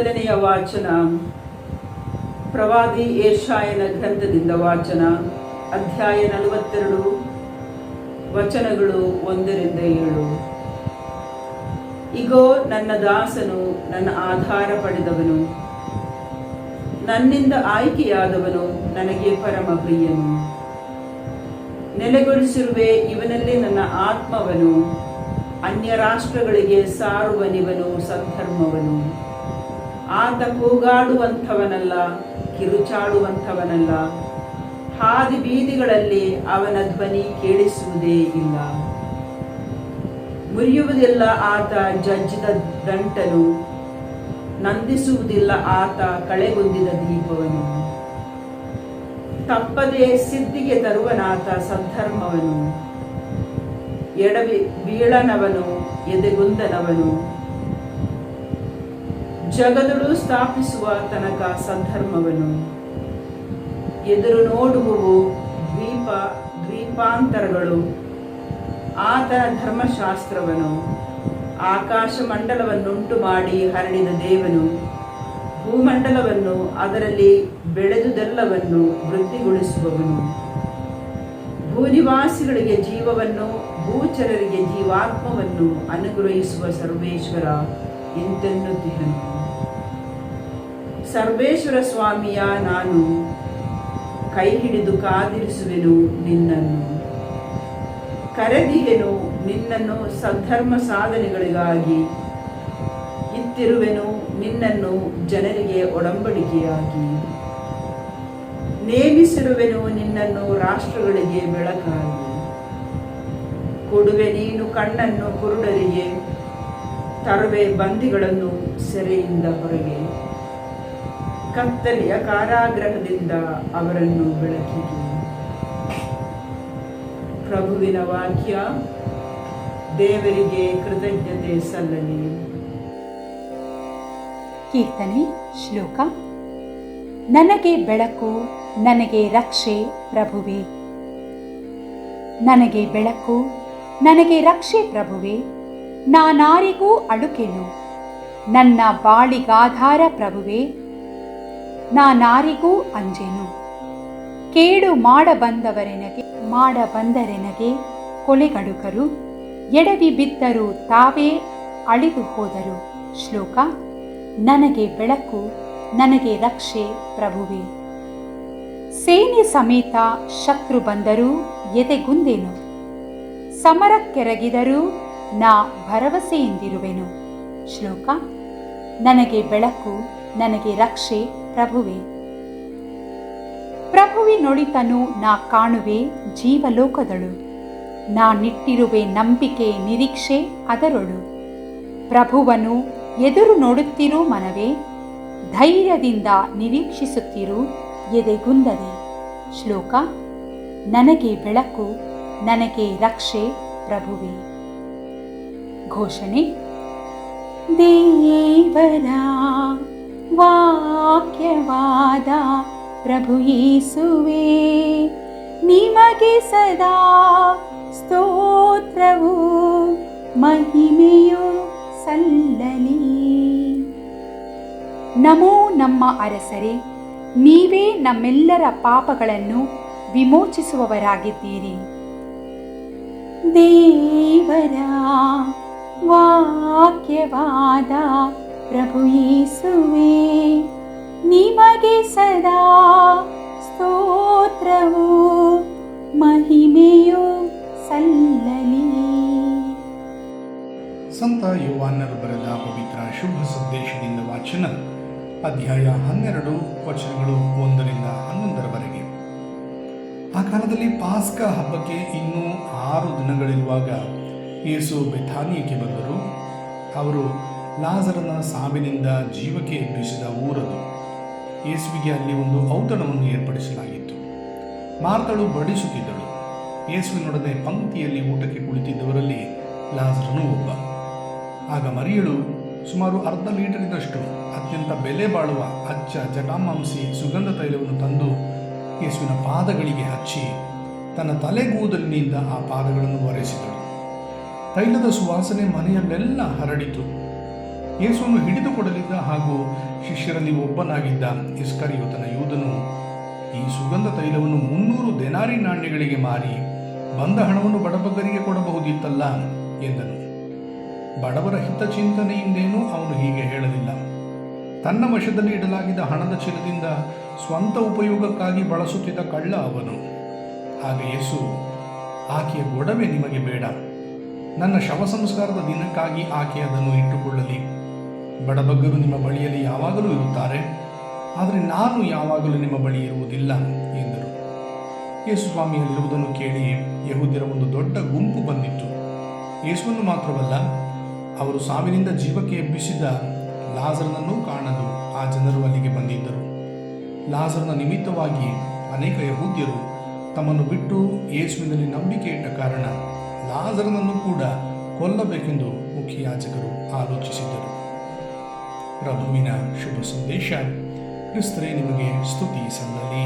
ಮೊದಲನೆಯ ವಾಚನ, ಪ್ರವಾದಿ ಏಷಾಯನ ಗ್ರಂಥದಿಂದ ವಾಚನ, ಅಧ್ಯಾಯ ನಲವತ್ತೆರಡು, ವಚನಗಳು ಒಂದರಿಂದ ಏಳು. ಇಗೋ, ನನ್ನ ದಾಸನು ನನ್ನ ಆಧಾರ ಪಡೆದವನು. ನನ್ನಿಂದ ಆಯ್ಕೆಯಾದವನು ನನಗೆ ಪರಮ ಪ್ರಿಯನು ನೆಲೆಗೊಳಿಸಿರುವೆ ಇವನಲ್ಲಿ ನನ್ನ ಆತ್ಮವನು. ಅನ್ಯ ರಾಷ್ಟ್ರಗಳಿಗೆ ಸಾರುವನಿವನು ಸದ್ಧರ್ಮವನು. ಆತ ಕೂಗಾಡುವಂಥವನಲ್ಲ, ಕಿರುಚಾಡುವಂಥವನಲ್ಲ. ಹಾದಿ ಬೀದಿಗಳಲ್ಲಿ ಅವನ ಧ್ವನಿ ಕೇಳಿಸುವುದೇ ಇಲ್ಲ. ಮುರಿಯುವುದಿಲ್ಲ ಆತ ಜಜ್ಜಿದ ದಂಟನು, ನಂದಿಸುವುದಿಲ್ಲ ಆತ ಕಳೆಗೊಂದಿದ ದೀಪವನು. ತಪ್ಪದೆ ಸಿದ್ಧಿಗೆ ತರುವನಾತ ಸದ್ಧರ್ಮವನು. ಎಡವಿ ಬೀಳನವನು, ಎದೆಗುಂದನವನು. ಜಗದಳು ಸ್ಥಾಪಿಸುವ ತನಕ ಸದ್ಧರ್ಮವನು ಎದುರು ನೋಡುವವು ದ್ವೀಪ, ದ್ವೀಪಾಂತರಗಳು. ಆತನ ಧರ್ಮಶಾಸ್ತ್ರವನು ಆಕಾಶ ಮಂಡಲವನ್ನುಂಟು ಮಾಡಿ ಹರಡಿದ ದೇವನು, ಭೂಮಂಡಲವನ್ನು ಅದರಲ್ಲಿ ಬೆಳೆದುದೆಲ್ಲವನ್ನು ವೃದ್ಧಿಗೊಳಿಸುವವನು. ಭೂನಿವಾಸಿಗಳಿಗೆ ಜೀವವನ್ನು, ಭೂಚರರಿಗೆ ಜೀವಾತ್ಮವನ್ನು ಅನುಗ್ರಹಿಸುವ ಸರ್ವೇಶ್ವರ ಇಂತೆನ್ನುತ್ತಿಹನು ಸರ್ವೇಶ್ವರ ಸ್ವಾಮಿಯ ನಾನು ಕೈ ಹಿಡಿದು ಕಾದಿರಿಸುವೆನು ನಿನ್ನನ್ನು. ಕರೆದಿಗೆನು ನಿನ್ನನ್ನು ಸದ್ಧರ್ಮ ಸಾಧನೆಗಳಿಗಾಗಿ. ಇತ್ತಿರುವೆನು ನಿನ್ನನ್ನು ಜನರಿಗೆ ಒಡಂಬಡಿಕೆಯಾಗಿ. ನೇಮಿಸಿರುವೆನು ನಿನ್ನನ್ನು ರಾಷ್ಟ್ರಗಳಿಗೆ ಬೆಳಕಾಗಿ. ಕೊಡುವೆ ನೀನು ಕಣ್ಣನ್ನು ಕುರುಡರಿಗೆ, ತರುವೆ ಬಂದಿಗಳನ್ನು ಸೆರೆಯಿಂದ ಹೊರಗೆ. ಕತ್ತಲೆಯ ಕಾರಾಗ್ರಹದಿಂದ ಅವರನ್ನು ಬೆಳಕಿಗೆ. ಪ್ರಭುವಿನ ವಾಕ್ಯ, ದೇವರಿಗೆ ಕೃತಜ್ಞತೆ ಸಲ್ಲಲಿ. ಕೀರ್ತನೆ, ಶ್ಲೋಕ. ನನಗೆ ಬೆಳಕು, ನನಗೆ ರಕ್ಷೆ, ಪ್ರಭುವೆ. ನನಗೆ ಬೆಳಕು, ನನಗೆ ರಕ್ಷೆ, ಪ್ರಭುವೆ. ನಾನಾರಿಗೂ ಅಳುಕೆನು. ನನ್ನ ಬಾಳಿಗಾಧಾರ, ಪ್ರಭುವೆ. ನಾನಾರಿಗೂ ಅಂಜೆನು. ಕೇಡು ಮಾಡಬಂದವರೆನಗೆ, ಮಾಡಬಂದರೆನಗೆ ಕೊಲೆಗಡುಕರು, ಎಡವಿ ಬಿದ್ದರು ತಾವೇ ಅಳಿದು ಹೋದರು. ಶ್ಲೋಕ, ನನಗೆ ಬೆಳಕು, ನನಗೆ ರಕ್ಷೆ ಪ್ರಭುವೆ. ಸೇನೆ ಸಮೇತ ಶತ್ರು ಬಂದರೂ ಎದೆಗುಂದೆನು. ಸಮರಕ್ಕೆರಗಿದರೂ ನಾ ಭರವಸೆಯಿಂದಿರುವೆನು. ಶ್ಲೋಕ, ನನಗೆ ಬೆಳಕು ನನಗೆ ರಕ್ಷೆ, ಪ್ರಭುವೆ. ಪ್ರಭುವಿನೊಳಿತನು ನಾ ಕಾಣುವೆ ಜೀವಲೋಕದಳು. ನಾ ನಿಟ್ಟಿರುವೆ ನಂಬಿಕೆ, ನಿರೀಕ್ಷೆ ಅದರೊಳು. ಪ್ರಭುವನು ಎದುರು ನೋಡುತ್ತಿರು ಮನವೇ, ಧೈರ್ಯದಿಂದ ನಿರೀಕ್ಷಿಸುತ್ತಿರು ಎದೆಗುಂದದೆ. ಶ್ಲೋಕ, ನನಗೆ ಬೆಳಕು, ನನಗೆ ರಕ್ಷೆ, ಪ್ರಭುವೆ. ಘೋಷಣೆ ದೇವರ ವಾಕ್ಯವಾದ ಪ್ರಭು ಯೇಸುವೆ, ನಿಮಗೆ ಸದಾ ಸ್ತೋತ್ರವು, ಮಹಿಮೆಯು ಸಲ್ಲಲಿ. ನಮೋ ನಮ್ಮ ಅರಸರೇ, ನೀವೇ ನಮ್ಮೆಲ್ಲರ ಪಾಪಗಳನ್ನು ವಿಮೋಚಿಸುವವರಾಗಿದ್ದೀರಿ. ದೇವರ ವಾಕ್ಯವಾದ ಪ್ರಭು ಯೇಸುವೆ, ನಿಮಗೆ ಸದಾ ಸ್ತೋತ್ರವು, ಮಹಿಮೆಯು ಸಲ್ಲಲಿ ಸಂತ ಯುವಾನರು ಬರೆದ ಪವಿತ್ರ ಶುಭ ಸಂದೇಶದಿಂದ ವಾಚನ ಅಧ್ಯಾಯ ಹನ್ನೆರಡು, ವಚನಗಳು ಒಂದರಿಂದ ಹನ್ನೊಂದರವರೆಗೆ. ಆ ಕಾಲದಲ್ಲಿ ಪಾಸ್ಕ ಹಬ್ಬಕ್ಕೆ ಇನ್ನೂ ಆರು ದಿನಗಳಿರುವಾಗ ಯೇಸು ಬೆಥಾನಿಯಕ್ಕೆ ಬಂದರು. ಅವರು ಲಾಜರನ ಸಾವಿನಿಂದ ಜೀವಕ್ಕೆ ಎಬ್ಬಿಸಿದ ಊರದು. ಯೇಸುವಿಗೆ ಅಲ್ಲಿ ಒಂದು ಔತಣವನ್ನು ಏರ್ಪಡಿಸಲಾಗಿತ್ತು. ಮಾರ್ತಳು ಬಡಿಸುತ್ತಿದ್ದಳು. ಯೇಸುವಿನೊಡನೆ ಪಂಕ್ತಿಯಲ್ಲಿ ಊಟಕ್ಕೆ ಕುಳಿತಿದ್ದವರಲ್ಲಿ ಲಾಜರನು ಒಬ್ಬ. ಆಗ ಮರಿಯಳು, ಸುಮಾರು ಅರ್ಧ ಲೀಟರಿನಷ್ಟು ಅತ್ಯಂತ ಬೆಲೆ ಬಾಳುವ ಅಚ್ಚ ಜಟಾಮಾಂಸಿ ಸುಗಂಧ ತೈಲವನ್ನು ತಂದು ಯೇಸುವಿನ ಪಾದಗಳಿಗೆ ಹಚ್ಚಿ ತನ್ನ ತಲೆಗೂದಲಿನಿಂದ ಆ ಪಾದಗಳನ್ನು ಒರೆಸಿದಳು. ತೈಲದ ಸುವಾಸನೆ ಮನೆಯಲ್ಲೆಲ್ಲ ಹರಡಿತು. ಯೇಸುವನ್ನು ಹಿಡಿದುಕೊಡಲಿದ್ದ ಹಾಗೂ ಶಿಷ್ಯರಲ್ಲಿ ಒಬ್ಬನಾಗಿದ್ದ ಇಸ್ಕರಿಯೋತನ ಯೋಧನು ಈ ಸುಗಂಧ ತೈಲವನ್ನು ಮುನ್ನೂರು ದೆನಾರಿ ನಾಣ್ಯಗಳಿಗೆ ಮಾರಿ ಬಂದ ಹಣವನ್ನು ಬಡಬಗರಿಗೆ ಕೊಡಬಹುದಿತ್ತಲ್ಲ ಎಂದನು. ಬಡವರ ಹಿತಚಿಂತನೆಯಿಂದೇನೂ ಅವನು ಹೀಗೆ ಹೇಳಲಿಲ್ಲ. ತನ್ನ ವಶದಲ್ಲಿ ಇಡಲಾಗಿದ್ದ ಹಣದ ಚೀಲದಿಂದ ಸ್ವಂತ ಉಪಯೋಗಕ್ಕಾಗಿ ಬಳಸುತ್ತಿದ್ದ ಕಳ್ಳ ಅವನು. ಹಾಗೆ ಯೇಸು, ಆಕೆಯ ಗೊಡವೆ ನಿಮಗೆ ಬೇಡ. ನನ್ನ ಶವ ಸಂಸ್ಕಾರದ ದಿನಕ್ಕಾಗಿ ಆಕೆ ಅದನ್ನು ಇಟ್ಟುಕೊಳ್ಳಲಿ. ಬಡಬಗ್ಗರು ನಿಮ್ಮ ಬಳಿಯಲ್ಲಿ ಯಾವಾಗಲೂ ಇರುತ್ತಾರೆ, ಆದರೆ ನಾನು ಯಾವಾಗಲೂ ನಿಮ್ಮ ಬಳಿ ಇರುವುದಿಲ್ಲ ಎಂದರು. ಯೇಸು ಸ್ವಾಮಿಯಲ್ಲಿರುವುದನ್ನು ಕೇಳಿ ಯಹೂದ್ಯರ ಒಂದು ದೊಡ್ಡ ಗುಂಪು ಬಂದಿತ್ತು. ಯೇಸುವನ್ನು ಮಾತ್ರವಲ್ಲ, ಅವರು ಸಾವಿನಿಂದ ಜೀವಕ್ಕೆ ಎಬ್ಬಿಸಿದ ಲಾಜರನನ್ನೂ ಕಾಣಲು ಆ ಜನರು ಅಲ್ಲಿಗೆ ಬಂದಿದ್ದರು. ಲಾಜರನ ನಿಮಿತ್ತವಾಗಿ ಅನೇಕ ಯಹೂದ್ಯರು ತಮ್ಮನ್ನು ಬಿಟ್ಟು ಯೇಸುವಿನಲ್ಲಿ ನಂಬಿಕೆ ಇಟ್ಟ ಕಾರಣ ಲಾಜರನನ್ನು ಕೂಡ ಕೊಲ್ಲಬೇಕೆಂದು ಮುಖ್ಯ ಯಾಚಕರು ಆಲೋಚಿಸಿದ್ದರು. ಪ್ರಭುವಿನ ಶುಭ ಸಂದೇಶ ಕ್ರಿಸ್ತರೇ ನಿಮಗೆ ಸ್ತುತಿ ಸಲ್ಲಲಿ